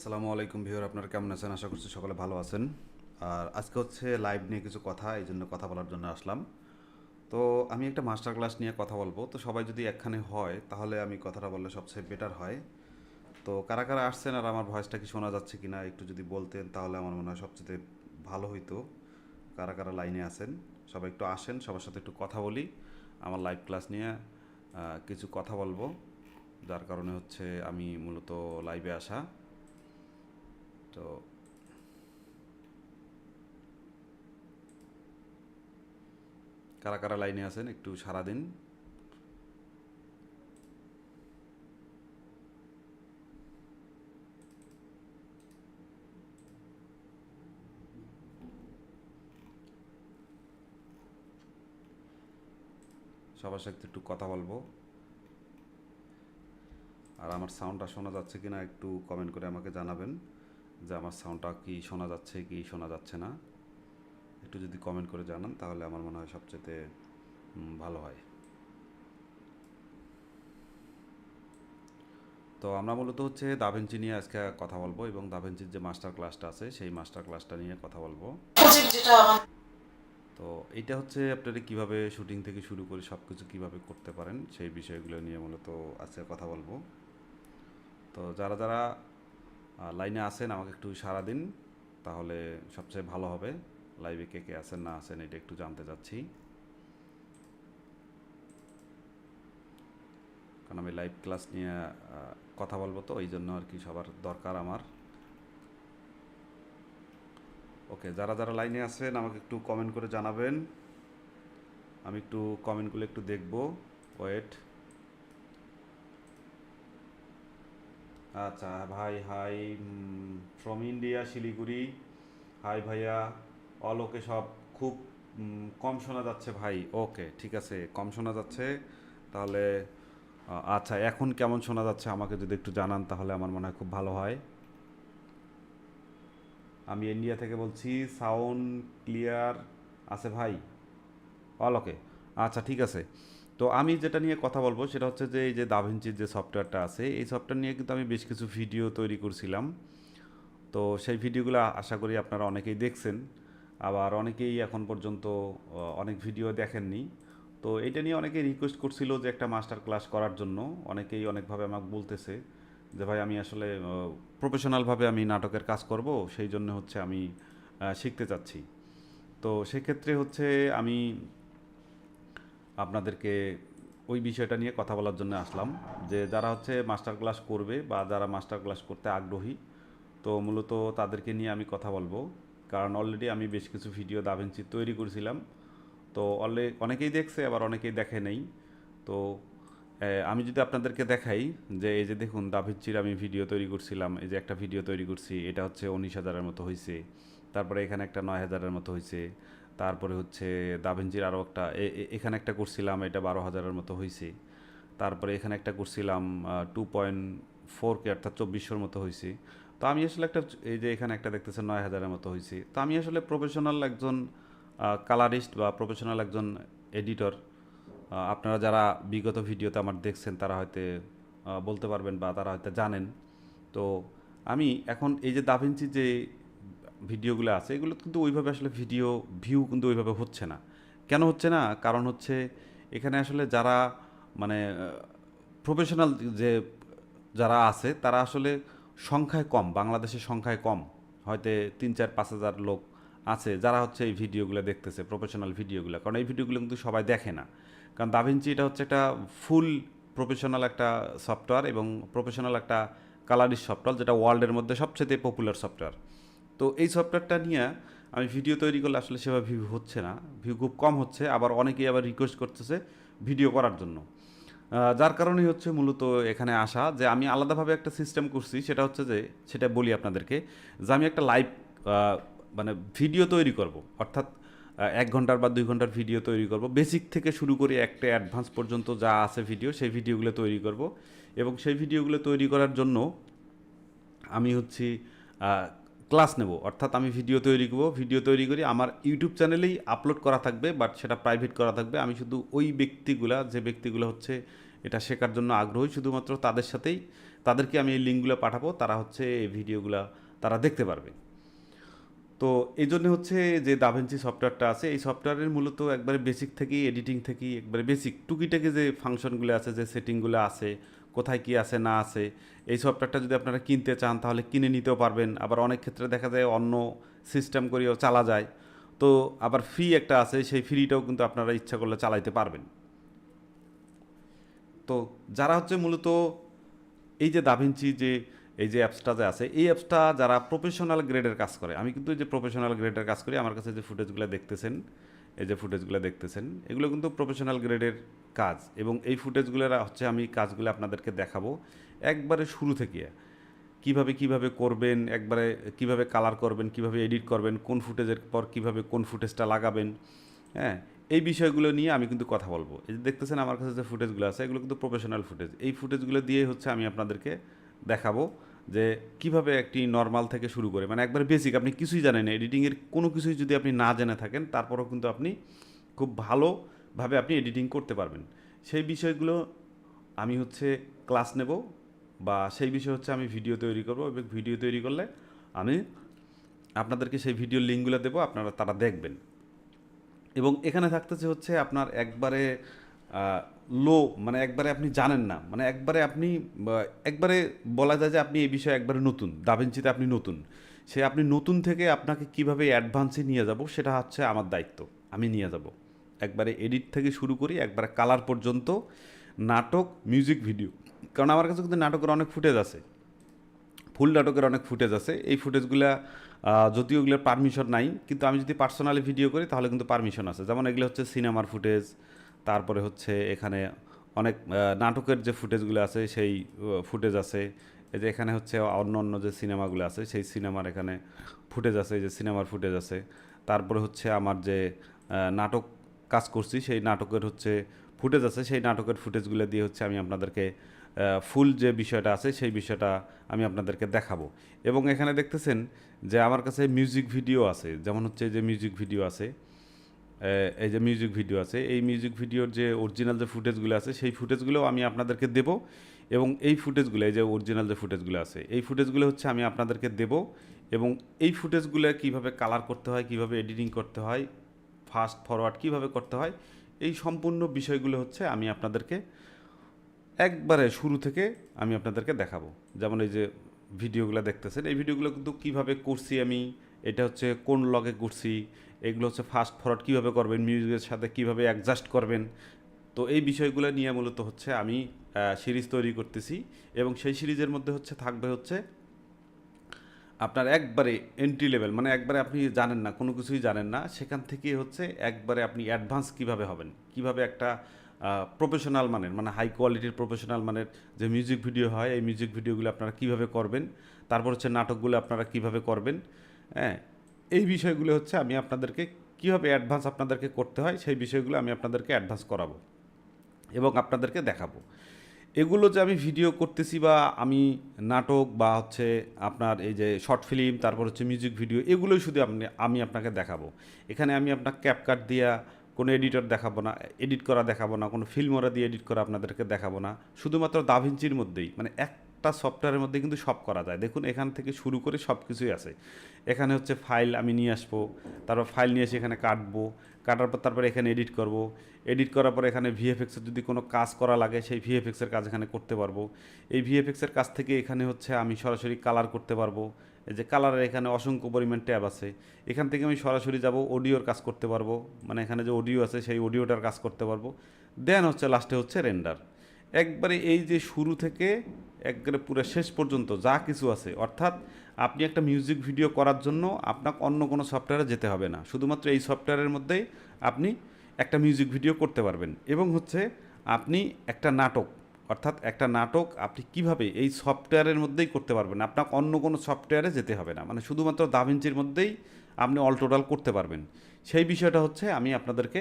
আসসালামু আলাইকুম ভিউর আপনারা কেমন আছেন? আশা করছি সকলে ভালো আছেন। আর আজকে হচ্ছে লাইভ নিয়ে কিছু কথা, এই জন্য কথা বলার জন্য আসলাম। তো আমি একটা মাস্টার ক্লাস নিয়ে কথা বলব। তো সবাই যদি একখানে হয়, তাহলে আমি কথাটা বললে সবচেয়ে বেটার হয়। তো কারা কারা আসছেন আর আমার ভয়েসটা কি শোনা যাচ্ছে কি না একটু যদি বলতেন, তাহলে আমার মনে হয় সবচেয়ে ভালো হইতো। কারা কারা লাইনে আছেন? সবাই একটু আসেন, সবার সাথে একটু কথা বলি। আমার লাইভ ক্লাস নিয়ে কিছু কথা বলব। যার কারণে হচ্ছে আমি মূলত লাইভে আসা। তো কারা কারা লাইনে আছেন একটু সারা দিন। সবার সাথে একটু কথা বলব। আর আমার সাউন্ডটা শোনা যাচ্ছে কিনা একটু কমেন্ট করে আমাকে জানাবেন। যে আমার সাউন্ডটা কি শোনা যাচ্ছে, কি শোনা যাচ্ছে না, একটু যদি কমেন্ট করে জানান, তাহলে আমার মনে হয় সবচেয়ে ভালো হয়। তো আমরা মূলত হচ্ছে দাভেঞ্চি নিয়ে আজকে কথা বলব এবং দাভেঞ্চির যে মাস্টার ক্লাসটা আছে, সেই মাস্টার ক্লাসটা নিয়ে কথা বলব। তো এটা হচ্ছে আপনারা কীভাবে শুটিং থেকে শুরু করে সব কিছু কীভাবে করতে পারেন, সেই বিষয়গুলো নিয়ে মূলত আজকে কথা বলব। তো যারা যারা লাইনে আসেন আমাকে একটু সারা দিন, তাহলে সবচেয়ে ভালো হবে। লাইভে কে কে আছেন, না আছেন, এটা একটু জানতে চাচ্ছি। কারণ আমি লাইভ ক্লাস নিয়ে কথা বলব তো, এই জন্য আর কি সবার দরকার আমার। ওকে, যারা যারা লাইনে আছেন, আমাকে একটু কমেন্ট করে জানাবেন। আমি একটু কমেন্টগুলো একটু দেখব। ওয়েট আচ্ছা ভাই, hi from India Siliguri. Hi ভাইয়া, অলোকে সব খুব কম শোনা যাচ্ছে ভাই। ওকে, ঠিক আছে, কম শোনা যাচ্ছে। তাহলে আচ্ছা এখন কেমন শোনা যাচ্ছে আমাকে যদি একটু জানান তাহলে আমার মনে হয় খুব ভালো হয়। আমি ইন্ডিয়া থেকে বলছি সাউন্ড ক্লিয়ার আছে ভাই? অল ওকে আচ্ছা ঠিক আছে। তো আমি যেটা নিয়ে কথা বলব সেটা হচ্ছে যে এই যে দাভিঞ্চির যে সফটওয়্যারটা আছে, এই সফটওয়্যার নিয়ে কিন্তু আমি বেশ কিছু ভিডিও তৈরি করছিলাম। তো সেই ভিডিওগুলো আশা করি আপনারা অনেকেই দেখছেন। আবার অনেকেই এখন পর্যন্ত অনেক ভিডিও দেখেননি। তো এটা নিয়ে অনেকেই রিকোয়েস্ট করছিল যে একটা মাস্টার ক্লাস করার জন্য। অনেকেই অনেকভাবে আমাকে বলতেছে যে, ভাই, আমি আসলে প্রফেশনালভাবে আমি নাটকের কাজ করব, সেই জন্য হচ্ছে আমি শিখতে চাচ্ছি। তো সেক্ষেত্রে হচ্ছে আমি আপনাদেরকে ওই বিষয়টা নিয়ে কথা বলার জন্য আসলাম, যে যারা হচ্ছে মাস্টার ক্লাস করবে বা যারা মাস্টার ক্লাস করতে আগ্রহী, তো মূলত তাদেরকে নিয়ে আমি কথা বলব। কারণ অলরেডি আমি বেশ কিছু ভিডিও দাভেন্সি তৈরি করেছিলাম, তো অলরে অনেকেই দেখছে, আবার অনেকেই দেখে নেই। তো আমি যদি আপনাদেরকে দেখাই, যে এই যে দেখুন দাভিঞ্চির আমি ভিডিও তৈরি করছিলাম, এই যে একটা ভিডিও তৈরি করছি, এটা হচ্ছে উনিশ হাজারের মতো হয়েছে তারপরে এখানে একটা নয় হাজারের মতো হয়েছে তারপরে হচ্ছে দাভিঞ্চির আরও একটা এখানে একটা করছিলাম, এটা বারো হাজারের মতো হয়েছে তারপরে এখানে একটা করছিলাম টু পয়েন্ট ফোর কে, অর্থাৎ চব্বিশশোর মতো হয়েছে তো আমি আসলে একটা, এই যে এখানে একটা দেখতেছেন নয় হাজারের মতো হয়েছে তো আমি আসলে প্রফেশনাল একজন কালারিস্ট বা প্রফেশনাল একজন এডিটর আপনারা যারা বিগত ভিডিওতে আমার দেখছেন, তারা হয়তো বলতে পারবেন বা তারা হয়তো জানেন। তো আমি এখন এই যে দাভিঞ্চি যে ভিডিওগুলো আছে, এগুলো কিন্তু ওইভাবে আসলে ভিডিও ভিউ কিন্তু ওইভাবে হচ্ছে না। কেন হচ্ছে না? কারণ হচ্ছে এখানে আসলে যারা মানে প্রফেশনাল যে যারা আছে, তারা আসলে সংখ্যায় কম, বাংলাদেশের সংখ্যায় কম। হয়তো তিন চার পাঁচ হাজার লোক আছে যারা হচ্ছে এই ভিডিওগুলো দেখতেছে প্রফেশনাল ভিডিওগুলো। কারণ এই ভিডিওগুলো কিন্তু সবাই দেখে না। কারণ দাভিঞ্চি এটা হচ্ছে একটা ফুল প্রফেশনাল একটা সফটওয়্যার এবং প্রফেশনাল একটা কালারিশ সফটওয়্যার যেটা ওয়ার্ল্ডের মধ্যে সবচেয়ে পপুলার সফটওয়্যার তো এই সফটওয়্যারটা নিয়ে আমি ভিডিও তৈরি করলে আসলে সেভাবে ভিউ হচ্ছে না। ভিউ খুব কম হচ্ছে, আবার অনেকেই আবার রিকোয়েস্ট করতেছে ভিডিও করার জন্য। যার কারণেই হচ্ছে মূলত এখানে আসা যে আমি আলাদাভাবে একটা সিস্টেম করছি, সেটা হচ্ছে যে, সেটা বলি আপনাদেরকে যে আমি একটা লাইভ মানে ভিডিও তৈরি করব। অর্থাৎ এক ঘণ্টার বা দুই ঘণ্টার ভিডিও তৈরি করব। বেসিক থেকে শুরু করে একটা অ্যাডভান্স পর্যন্ত যা আছে ভিডিও সেই ভিডিওগুলো তৈরি করব। এবং সেই ভিডিওগুলো তৈরি করার জন্য আমি হচ্ছি ক্লাস নেব। অর্থাৎ আমি ভিডিও তৈরি করব। ভিডিও তৈরি করি, আমার ইউটিউব চ্যানেলেই আপলোড করা থাকবে, বাট সেটা প্রাইভেট করা থাকবে। আমি শুধু ওই ব্যক্তিগুলা, যে ব্যক্তিগুলো হচ্ছে এটা শেখার জন্য আগ্রহী, শুধুমাত্র তাদের সাথেই তাদেরকে আমি এই লিঙ্কগুলো পাঠাবো, তারা হচ্ছে এই ভিডিওগুলো তারা দেখতে পারবে। তো এই জন্য হচ্ছে যে দাভেন্সি সফটওয়্যারটা আছে, এই সফটওয়্যারের মূলত একবারে বেসিক থেকেই এডিটিং থেকেই একবারে বেসিক টুকিটাকি যে ফাংশনগুলো আছে, যে সেটিংগুলো আছে কোথায় কি আছে, না আছে, এই সফটওয়্যারটা যদি আপনারা কিনতে চান তাহলে কিনে নিতেও পারবেন। আবার অনেক ক্ষেত্রে দেখা যায় অন্য সিস্টেম করেও চালা যায়। তো আবার ফ্রি একটা আছে, সেই ফ্রিটাও কিন্তু আপনারা ইচ্ছা করলে চালাইতে পারবেন। তো যারা হচ্ছে মূলত এই যে দাভিঞ্চি যে, এই যে অ্যাপসটা যে আছে, এই অ্যাপসটা যারা প্রফেশনাল গ্রেডের কাজ করে, আমি কিন্তু যে প্রফেশনাল গ্রেডের কাজ করি, আমার কাছে যে ফুটেজগুলো দেখতেছেন এই যে ফুটেজগুলো দেখতেছেন, এগুলো কিন্তু প্রফেশনাল গ্রেডের কাজ। এবং এই ফুটেজগুলোর হচ্ছে আমি কাজগুলো আপনাদেরকে দেখাবো একবারে শুরু থেকে। কীভাবে কীভাবে করবেন, একবারে কীভাবে কালার করবেন, কীভাবে এডিট করবেন, কোন ফুটেজের পর কীভাবে কোন ফুটেজটা লাগাবেন হ্যাঁ? এই বিষয়গুলো নিয়ে আমি কিন্তু কথা বলব। এই যে দেখতেছেন আমার কাছে যে ফুটেজগুলো আছে, এগুলো কিন্তু প্রফেশনাল ফুটেজ। এই ফুটেজগুলো দিয়ে হচ্ছে আমি আপনাদেরকে দেখাবো। যে কীভাবে একটি নর্মাল থেকে শুরু করে? মানে একবার বেসিক আপনি কিছুই জানেন না। এডিটিংয়ের কোনো কিছুই যদি আপনি না জেনে থাকেন, তারপরেও কিন্তু আপনি খুব ভালোভাবে আপনি এডিটিং করতে পারবেন। সেই বিষয়গুলো আমি হচ্ছে ক্লাস নেব বা সেই বিষয় হচ্ছে আমি ভিডিও তৈরি করব এবং ভিডিও তৈরি করলে আমি আপনাদেরকে সেই ভিডিওর লিঙ্কগুলো দেবো, আপনারা তারা দেখবেন। এবং এখানে থাকতেছে হচ্ছে আপনার একবারে লো মানে একবারে আপনি জানেন না। মানে একবারে আপনি একবারে বলা যায় যে আপনি এই বিষয়ে একবারে নতুন দাভেঞ্চিতে আপনি নতুন। সে আপনি নতুন থেকে আপনাকে কীভাবে অ্যাডভান্সে নিয়ে যাব সেটা হচ্ছে আমার দায়িত্ব, আমি নিয়ে যাব। একবারে এডিট থেকে শুরু করি, একবারে কালার পর্যন্ত নাটক মিউজিক ভিডিও কারণ আমার কাছে কিন্তু নাটকের অনেক ফুটেজ আছে। ফুল নাটকের অনেক ফুটেজ আছে। এই ফুটেজগুলো যদিও ওগুলোর পারমিশন নাই, কিন্তু আমি যদি পার্সোনালি ভিডিও করি তাহলে কিন্তু পারমিশন আছে। যেমন এগুলো হচ্ছে সিনেমার ফুটেজ তারপরে হচ্ছে এখানে অনেক নাটকের যে ফুটেজগুলো আছে, সেই ফুটেজ আছে। এই যে এখানে হচ্ছে অন্য অন্য যে সিনেমাগুলো আছে, সেই সিনেমার এখানে ফুটেজ আছে, এই যে সিনেমার ফুটেজ আছে। তারপরে হচ্ছে আমার যে নাটক কাজ করছি, সেই নাটকের হচ্ছে ফুটেজ আছে। সেই নাটকের ফুটেজগুলো দিয়ে হচ্ছে আমি আপনাদেরকে ফুল যে বিষয়টা আছে, সেই বিষয়টা আমি আপনাদেরকে দেখাবো। এবং এখানে দেখতেছেন যে আমার কাছে মিউজিক ভিডিও আছে। যেমন হচ্ছে যে মিউজিক ভিডিও আছে এই যে মিউজিক ভিডিও আছে, এই মিউজিক ভিডিওর যে অরিজিনাল যে ফুটেজগুলো আছে, সেই ফুটেজগুলো আমি আপনাদেরকে দেব এবং এই ফুটেজগুলো এই যে অরিজিনাল যে ফুটেজগুলো আছে, এই ফুটেজগুলো হচ্ছে আমি আপনাদেরকে দেব এবং এই ফুটেজগুলো কীভাবে কালার করতে হয়, কীভাবে এডিটিং করতে হয় ফাস্ট ফরওয়ার্ড কীভাবে করতে হয়, এই সম্পূর্ণ বিষয়গুলো হচ্ছে আমি আপনাদেরকে একবারে শুরু থেকে আমি আপনাদেরকে দেখাবো। যেমন এই যে ভিডিওগুলো দেখতেছেন, এই ভিডিওগুলো কিন্তু কীভাবে করছি আমি, এটা হচ্ছে কোন লগে করছি এগুলো হচ্ছে ফাস্ট ফরওয়ার্ড কীভাবে করবেন মিউজিকের সাথে কীভাবে অ্যাডজাস্ট করবেন। তো এই বিষয়গুলো নিয়ে মূলত হচ্ছে আমি সিরিজ তৈরি করতেছি এবং সেই সিরিজের মধ্যে হচ্ছে থাকবে হচ্ছে আপনার একবারে এন্ট্রি লেভেল মানে একবারে আপনি জানেন না, কোনো কিছুই জানেন না, সেখান থেকে হচ্ছে একবারে আপনি অ্যাডভান্স কীভাবে হবেন, কীভাবে একটা প্রফেশনাল মানের মানে হাই কোয়ালিটির প্রফেশনাল মানের যে মিউজিক ভিডিও হয়, এই মিউজিক ভিডিওগুলো আপনারা কীভাবে করবেন, তারপর হচ্ছে নাটকগুলো আপনারা কীভাবে করবেন হ্যাঁ এই বিষয়গুলো হচ্ছে আমি আপনাদেরকে কীভাবে অ্যাডভান্স আপনাদেরকে করতে হয়, সেই বিষয়গুলো আমি আপনাদেরকে অ্যাডভান্স করাবো এবং আপনাদেরকে দেখাবো। এগুলো যে আমি ভিডিও করতেছি বা আমি নাটক বা হচ্ছে আপনার এই যে শর্ট ফিল্ম তারপর হচ্ছে মিউজিক ভিডিও এগুলোই শুধু আপনি, আমি আপনাকে দেখাবো। এখানে আমি আপনার ক্যাপকাট দিয়া কোনো এডিটর দেখাবো না এডিট করা দেখাবো না, কোনো ফিল্মরা দিয়ে এডিট করা আপনাদেরকে দেখাবো না। শুধুমাত্র দাভিঞ্চির মধ্যেই মানে একটা সফটওয়্যারের মধ্যে কিন্তু সব করা যায়। দেখুন, এখান থেকে শুরু করে সব কিছুই আছে। এখানে হচ্ছে ফাইল আমি নিয়ে আসব, তারপর ফাইল নিয়ে এসে এখানে কাটবো, কাটার পর তারপরে এখানে এডিট করব। এডিট করার পর এখানে ভিএফএক্সের যদি কোনো কাজ করা লাগে, সেই ভিএফএক্সের কাজ এখানে করতে পারব। এই ভিএফএক্সের কাজ থেকে এখানে হচ্ছে আমি সরাসরি কালার করতে পারব। এই যে কালারের এখানে অসংখ্য পরিমাণ ট্যাব আছে। এখান থেকে আমি সরাসরি যাব অডিওর কাজ করতে পারব। মানে এখানে যে অডিও আছে, সেই অডিওটার কাজ করতে পারব। দেন হচ্ছে লাস্টে হচ্ছে রেন্ডার একবারে এই যে শুরু থেকে একবারে পুরো শেষ পর্যন্ত যা কিছু আছে, অর্থাৎ আপনি একটা মিউজিক ভিডিও করার জন্য আপনাকে অন্য কোনো সফটওয়্যারে যেতে হবে না। শুধুমাত্র এই সফটওয়্যারের মধ্যেই আপনি একটা মিউজিক ভিডিও করতে পারবেন। এবং হচ্ছে আপনি একটা নাটক, অর্থাৎ একটা নাটক আপনি কীভাবে এই সফটওয়্যারের মধ্যেই করতে পারবেন? আপনাকে অন্য কোনো সফটওয়্যারে যেতে হবে না। মানে শুধুমাত্র দাভিঞ্চির মধ্যেই আপনি অল টোটাল করতে পারবেন। সেই বিষয়টা হচ্ছে আমি আপনাদেরকে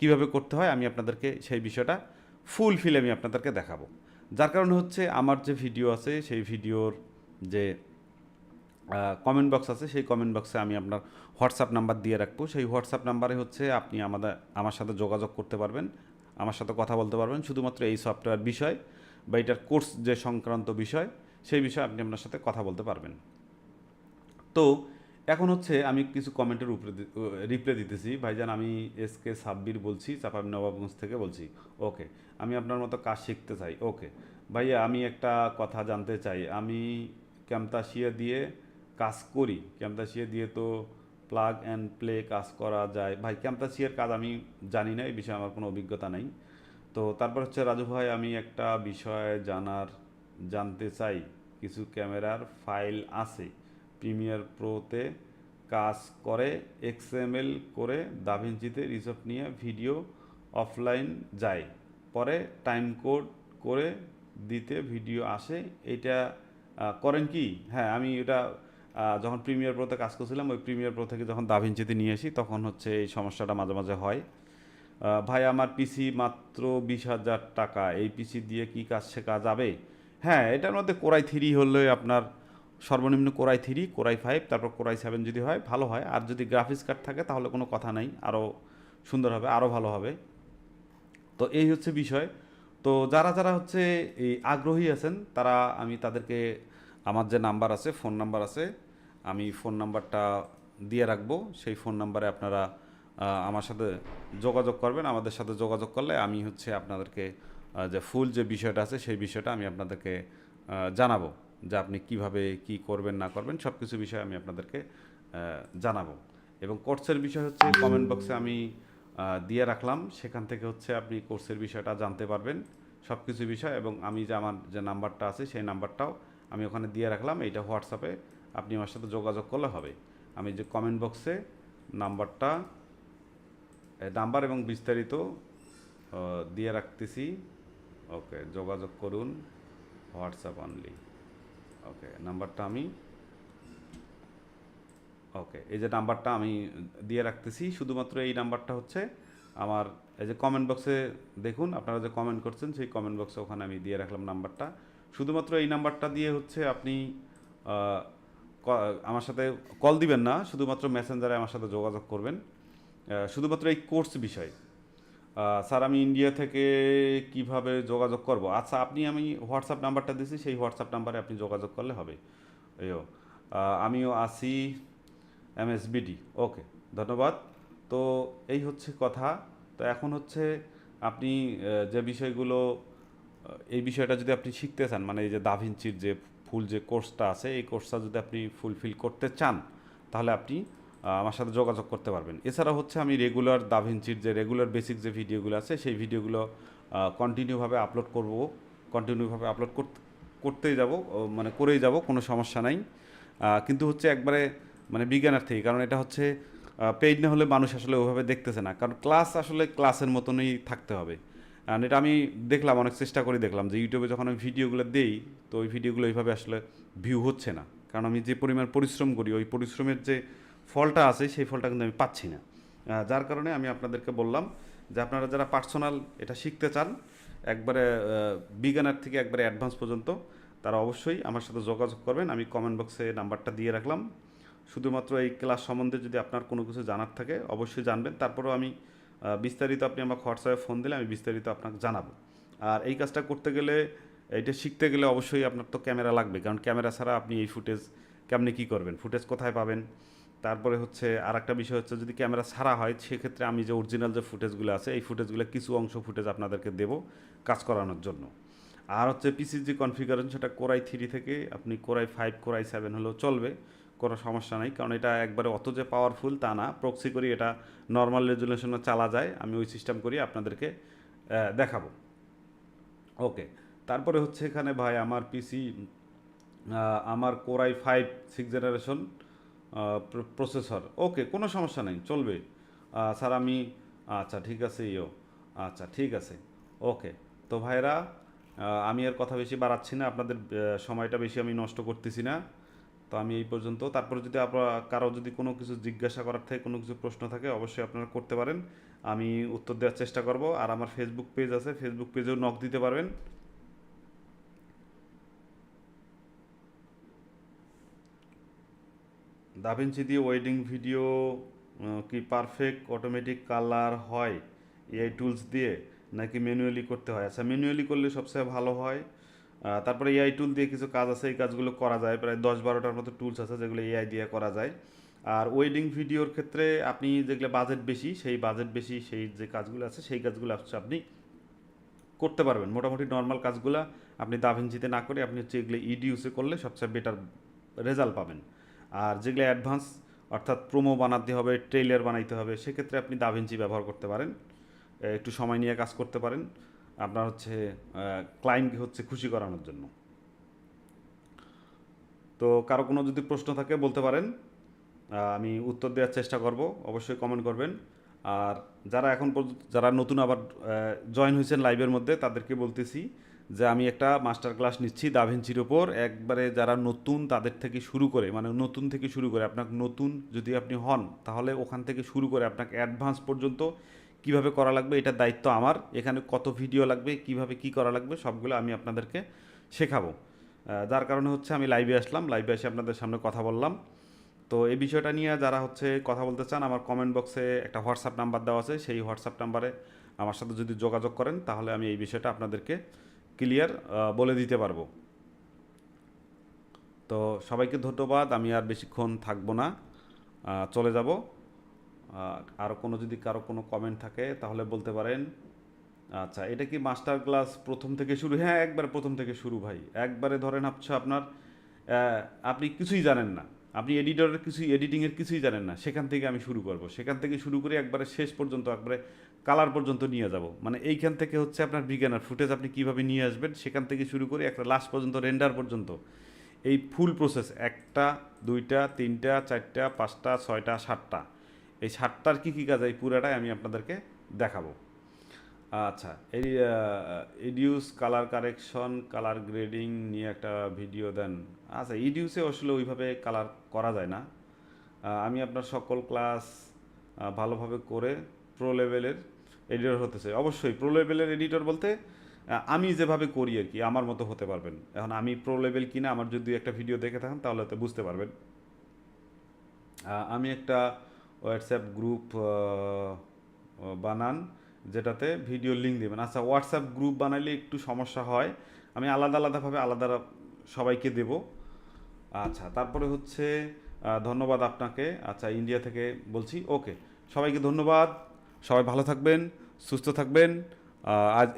কীভাবে করতে হয়, আমি আপনাদেরকে সেই বিষয়টা ফুল ফিল আমি আপনাদেরকে দেখাবো। যার কারণে হচ্ছে আমার যে ভিডিও আছে, সেই ভিডিওর যে কমেন্ট বক্স আছে, সেই কমেন্ট বক্সে আমি আপনার হোয়াটসঅ্যাপ নাম্বার দিয়ে রাখব। সেই হোয়াটসঅ্যাপ নাম্বারে হচ্ছে আপনি আমাদের, আমার সাথে যোগাযোগ করতে পারবেন, আমার সাথে কথা বলতে পারবেন। শুধুমাত্র এই সফটওয়্যার বিষয় বা এটার কোর্স যে সংক্রান্ত বিষয়, সেই বিষয়ে আপনি আপনার সাথে কথা বলতে পারবেন। তো এখন হচ্ছে আমি কিছু কমেন্টের উপরে রিপ্লাই দিতেছি। ভাইজান, আমি এস কে সাব্বির বলছি চাপাবি নবাবগঞ্জ থেকে বলছি। ওকে, আমি আপনার মতো কাজ শিখতে চাই। ওকে, ভাইয়া, আমি একটা কথা জানতে চাই। আমি ক্যামতাশিয়া দিয়ে কাজ করি। ক্যামতাশিয়া দিয়ে তো প্লাগ অ্যান্ড প্লে কাজ করা যায়। ভাই ক্যামতাশিয়ার কাজ আমি জানি না, এই বিষয়ে আমার কোনো অভিজ্ঞতা নাই। তো তারপর হচ্ছে রাজু ভাই, আমি একটা বিষয় জানার, জানতে চাই। কিছু ক্যামেরার ফাইল আছে। প্রিমিয়ার প্রোতে কাজ করে এক্সএমএল করে দাভিঞ্চিতে রিসর্ট নিয়ে ভিডিও অফলাইন যায়। পরে টাইম কোড করে দিতে ভিডিও আসে। এটা করেন কি? হ্যাঁ আমি এটা যখন প্রিমিয়ার প্রোতে কাজ করছিলাম, ওই প্রিমিয়ার প্রো থেকে যখন দাভিঞ্চিতে নিয়ে আসি, তখন হচ্ছে এই সমস্যাটা মাঝে মাঝে হয়। ভাই, আমার পিসি মাত্র বিশ হাজার টাকা। এই পিসি দিয়ে কি কাজ শেখা যাবে? হ্যাঁ এটার মধ্যে কোরাই থ্রি হলে আপনার সর্বনিম্ন core i three core i five তারপর কোরাই সেভেন যদি হয়, ভালো হয়। আর যদি গ্রাফিক্স কার্ড থাকে, তাহলে কোনো কথা নাই। আরও সুন্দর হবে আরও ভালো হবে। তো এই হচ্ছে বিষয়। তো যারা যারা হচ্ছে এই আগ্রহী আছেন, তারা আমি তাদেরকে, আমার যে নাম্বার আছে ফোন নাম্বার আছে, আমি ফোন নাম্বারটা দিয়ে রাখব। সেই ফোন নাম্বারে আপনারা আমার সাথে যোগাযোগ করবেন। আমাদের সাথে যোগাযোগ করলে আমি হচ্ছে আপনাদেরকে যে ফুল যে বিষয়টা আছে, সেই বিষয়টা আমি আপনাদেরকে জানাব। যে আপনি কীভাবে কি করবেন, না করবেন সব কিছু বিষয়ে আমি আপনাদেরকে জানাব। এবং কোর্সের বিষয় হচ্ছে কমেন্ট বক্সে আমি দিয়ে রাখলাম। সেখান থেকে হচ্ছে আপনি কোর্সের বিষয়টা জানতে পারবেন সব কিছু বিষয়। এবং আমি যে আমার যে নাম্বারটা আছে, সেই নাম্বারটাও আমি ওখানে দিয়ে রাখলাম। এইটা হোয়াটসঅ্যাপে আপনি আমার সাথে যোগাযোগ করলে হবে। আমি যে কমেন্ট বক্সে নাম্বারটা নাম্বার এবং বিস্তারিত দিয়ে রাখতেছি। ওকে, যোগাযোগ করুন। হোয়াটসঅ্যাপ অনলি ওকে নাম্বারটা আমি ওকে এই যে নাম্বারটা আমি দিয়ে রাখতেছি, শুধুমাত্র এই নাম্বারটা হচ্ছে আমার, এই যে কমেন্ট বক্সে দেখুন, আপনারা যে কমেন্ট করছেন, সেই কমেন্ট বক্সে ওখানে আমি দিয়ে রাখলাম নাম্বারটা। শুধুমাত্র এই নাম্বারটা দিয়ে হচ্ছে আপনি আমার সাথে কল দিবেন না, শুধুমাত্র মেসেঞ্জারে আমার সাথে যোগাযোগ করবেন। শুধুমাত্র এই কোর্স বিষয়। স্যার, আমি ইন্ডিয়া থেকে কীভাবে যোগাযোগ করব? আচ্ছা আপনি, আমি হোয়াটসঅ্যাপ নাম্বারটা দিয়েছি সেই হোয়াটসঅ্যাপ নাম্বারে আপনি যোগাযোগ করলে হবে। এও আমিও আসি এমএসবিডি ওকে, ধন্যবাদ। তো এই হচ্ছে কথা। তো এখন হচ্ছে আপনি যে বিষয়গুলো এই বিষয়টা যদি আপনি শিখতে চান মানে এই যে দাভিঞ্চির যে ফুল যে কোর্সটা আছে, এই কোর্সটা যদি আপনি ফুলফিল করতে চান, তাহলে আপনি আমার সাথে যোগাযোগ করতে পারবেন। এছাড়া হচ্ছে আমি রেগুলার দাভিঞ্চির যে রেগুলার বেসিক যে ভিডিওগুলো আছে, সেই ভিডিওগুলো কন্টিনিউভাবে আপলোড করব। কন্টিনিউভাবে আপলোড করতে, করতেই যাব মানে করেই যাব, কোনো সমস্যা নাই। কিন্তু হচ্ছে একবারে মানে বিজ্ঞানের থেকে, কারণ এটা হচ্ছে পেইড না হলে মানুষ আসলে ওইভাবে দেখতেছে না। কারণ ক্লাস আসলে ক্লাসের মতনই থাকতে হবে। আর এটা আমি দেখলাম, অনেক চেষ্টা করে দেখলাম যে ইউটিউবে যখন আমি ভিডিওগুলো দেই, তো ওই ভিডিওগুলো এইভাবে আসলে ভিউ হচ্ছে না। কারণ আমি যে পরিমাণ পরিশ্রম করি, ওই পরিশ্রমের যে ফলটা আছে, সেই ফলটা কিন্তু আমি পাচ্ছি না। যার কারণে আমি আপনাদেরকে বললাম যে আপনারা যারা পার্সোনাল এটা শিখতে চান, একবারে বিজ্ঞানার থেকে একবারে অ্যাডভান্স পর্যন্ত, তারা অবশ্যই আমার সাথে যোগাযোগ করবেন। আমি কমেন্ট বক্সে নাম্বারটা দিয়ে রাখলাম। শুধুমাত্র এই ক্লাস সম্বন্ধে যদি আপনার কোনো কিছু জানার থাকে, অবশ্যই জানবেন। তারপরেও আমি বিস্তারিত আপনি আমাকে হোয়াটসঅ্যাপে ফোন দিলে আমি বিস্তারিত আপনাকে জানাব। আর এই কাজটা করতে গেলে, এটা শিখতে গেলে অবশ্যই আপনার তো ক্যামেরা লাগবে। কারণ ক্যামেরা ছাড়া আপনি এই ফুটেজ কেমনি কী করবেন? ফুটেজ কোথায় পাবেন? তারপরে হচ্ছে আর একটা বিষয় হচ্ছে যদি ক্যামেরা ছাড়া হয়, সেক্ষেত্রে আমি যে অরিজিনাল যে ফুটেজগুলো আছে, এই ফুটেজগুলো কিছু অংশ ফুটেজ আপনাদেরকে দেব কাজ করানোর জন্য। আর হচ্ছে পিসির যে কনফিগারেশন সেটা কোরাই থ্রি থেকে আপনি কোরাই ফাইভ কোরাই সেভেন হলেও চলবে, কোনো সমস্যা নাই। কারণ এটা একবারে অত যে পাওয়ারফুল তা না প্রক্সি করি এটা নর্মাল রেজুলেশনে চালা যায়, আমি ওই সিস্টেম করি আপনাদেরকে দেখাবো। ওকে তারপরে হচ্ছে এখানে ভাই আমার পিসি আমার core i five six generation processor okay কোনো সমস্যা নেই, চলবে। স্যার, আমি আচ্ছা ঠিক আছে, ইয়ো। আচ্ছা ঠিক আছে। ওকে তো ভাইরা আমি আর কথা বেশি বাড়াচ্ছি না, আপনাদের সময়টা বেশি আমি নষ্ট করতেছি না। তো আমি এই পর্যন্ত। তারপরে যদি আপনার কারও যদি কোনো কিছু জিজ্ঞাসা করার থাকে কোনো কিছু প্রশ্ন থাকে, অবশ্যই আপনারা করতে পারেন। আমি উত্তর দেওয়ার চেষ্টা করব। আর আমার ফেসবুক পেজ আছে ফেসবুক পেজেও নক দিতে পারবেন। দাভিঞ্চি দিয়ে ওয়েডিং ভিডিও কি পারফেক্ট অটোমেটিক কালার হয় এআই টুলস দিয়ে, নাকি ম্যানুয়ালি করতে হয়? আচ্ছা ম্যানুয়ালি করলে সবচেয়ে ভালো হয়। তারপরে এআই টুল দিয়ে কিছু কাজ আছে, এই কাজগুলো করা যায়। প্রায় দশ বারোটার মতো টুলস আছে যেগুলো এআই দিয়ে করা যায়। আর ওয়েডিং ভিডিওর ক্ষেত্রে আপনি যেগুলো বাজেট বেশি, সেই বাজেট বেশি, সেই যে কাজগুলো আছে, সেই কাজগুলো আপনি করতে পারবেন। মোটামুটি নর্মাল কাজগুলো আপনি দাভিঞ্চিতে না করে আপনি হচ্ছে এগুলো ইডিউসে করলে সবচেয়ে বেটার রেজাল্ট পাবেন। আর যেগুলো অ্যাডভান্স অর্থাৎ প্রোমো বানাতে হবে ট্রেলার বানাইতে হবে, সেক্ষেত্রে আপনি দাভিঞ্চি ব্যবহার করতে পারেন। একটু সময় নিয়ে কাজ করতে পারেন। আপনার হচ্ছে ক্লায়েন্টকে হচ্ছে খুশি করানোর জন্য। তো কারও কোনো যদি প্রশ্ন থাকে বলতে পারেন আমি উত্তর দেওয়ার চেষ্টা করব, অবশ্যই কমেন্ট করবেন। আর যারা এখন পর্যন্ত, যারা নতুন আবার জয়েন হয়েছেন লাইভের মধ্যে, তাদেরকে বলতেছি যে আমি একটা মাস্টার ক্লাস নিচ্ছি দাভিঞ্চির ওপর একবারে যারা নতুন তাদের থেকে শুরু করে মানে নতুন থেকে শুরু করে আপনার নতুন যদি আপনি হন, তাহলে ওখান থেকে শুরু করে আপনাকে অ্যাডভান্স পর্যন্ত কীভাবে করা লাগবে এটার দায়িত্ব আমার। এখানে কত ভিডিও লাগবে, কীভাবে কি করা লাগবে, সবগুলো আমি আপনাদেরকে শেখাবো। যার কারণে হচ্ছে আমি লাইভে আসলাম লাইভে এসে আপনাদের সামনে কথা বললাম। তো এই বিষয়টা নিয়ে যারা হচ্ছে কথা বলতে চান, আমার কমেন্ট বক্সে একটা হোয়াটসঅ্যাপ নাম্বার দেওয়া আছে। সেই হোয়াটসঅ্যাপ নাম্বারে আমার সাথে যদি যোগাযোগ করেন, তাহলে আমি এই বিষয়টা আপনাদেরকে ক্লিয়ার বলে দিতে পারব। তো সবাইকে ধন্যবাদ, আমি আর বেশিক্ষণ থাকব না। চলে যাব। আর কোনো যদি কারও কোনো কমেন্ট থাকে, তাহলে বলতে পারেন। আচ্ছা এটা কি মাস্টার ক্লাস প্রথম থেকে শুরু? হ্যাঁ একবার প্রথম থেকে শুরু ভাই। একবারে ধরেন হচ্ছে আপনার আপনি কিছুই জানেন না। আপনি এডিটরের কিছুই এডিটিংয়ের কিছুই জানেন না। সেখান থেকে আমি শুরু করব। সেখান থেকে শুরু করে একবারে শেষ পর্যন্ত, একবারে কালার পর্যন্ত নিয়ে যাব। মানে এইখান থেকে হচ্ছে আপনার বিজ্ঞানার ফুটেজ আপনি কীভাবে নিয়ে আসবেন, সেখান থেকে শুরু করে একটা লাস্ট পর্যন্ত রেন্ডার পর্যন্ত। এই ফুল প্রসেস একটা, দুইটা, তিনটা, চারটা, পাঁচটা, ছয়টা, সাতটা। এই সাতটার কী কী কাজ, এই পুরাটাই আমি আপনাদেরকে দেখাবো। আচ্ছা এই EDIUS colour correction colour grading নিয়ে একটা ভিডিও দেন। আচ্ছা ইডিউসে আসলে ওইভাবে কালার করা যায় না। আমি আপনার সকল ক্লাস ভালোভাবে করে প্রো লেভেলের এডিটর হতে চাই। অবশ্যই প্রো লেভেলের এডিটর বলতে আমি যেভাবে করি আর কি, আমার মতো হতে পারবেন। এখন আমি প্রো লেভেল কিনা, আমার যদি একটা ভিডিও দেখে থাকেন, তাহলে তো বুঝতে পারবেন। আমি একটা হোয়াটসঅ্যাপ গ্রুপ বানান। যেটাতে ভিডিও লিঙ্ক দেবেন। আচ্ছা হোয়াটসঅ্যাপ গ্রুপ বানাইলে একটু সমস্যা হয়। আমি আলাদা আলাদাভাবে আলাদা সবাইকে দেব। আচ্ছা তারপরে হচ্ছে ধন্যবাদ আপনাকে। আচ্ছা ইন্ডিয়া থেকে বলছি ওকে সবাইকে ধন্যবাদ। সবাই ভালো থাকবেন, সুস্থ থাকবেন। আজ